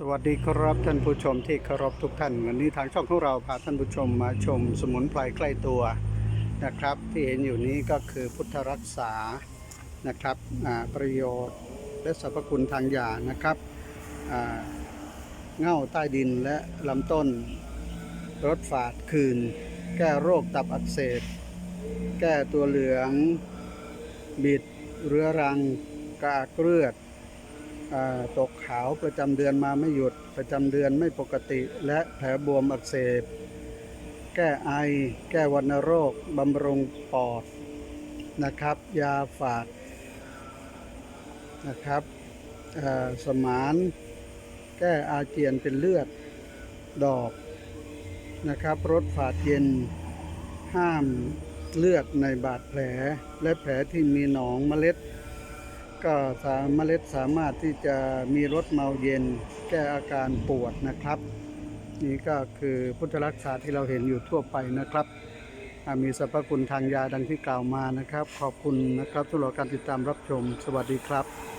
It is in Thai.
สวัสดีครับท่านผู้ชมที่เคารพทุกท่าน วันนี้ทางช่องของเราพาท่านผู้ชมมาชมสมุนไพรใกล้ตัวนะครับ ที่เห็นอยู่นี้ก็คือพุทธรักษานะครับประโยชน์และสรรพคุณทางยานะครับเง่าใต้ดินและลำต้นรสฝาดคืน แก้โรคตับอักเสบแก้ตัวเหลือง บิดเรื้อรังกระอักเลือด ตกขาวประจำเดือนมาไม่หยุดประจำเดือนไม่ปกติและแผลบวมอักเสบ แก้ไอ แก้วัณโรคบำรุงปอดนะครับ ยาฝาดนะครับสมาน แก้อาเจียนเป็นเลือดดอกนะครับรสฝาดเย็น ห้ามเลือดในบาดแผลและแผลที่มีหนองเมล็ด ก็สามเมล็ดสามารถที่จะมีรสเมาเย็น แก้อาการปวดนะครับ นี่ก็คือพุทธรักษาที่เราเห็นอยู่ทั่วไปนะครับมีสรรพคุณทางยาดังที่กล่าวมานะครับ ขอบคุณนะครับทุกท่านการติดตามรับชม สวัสดีครับ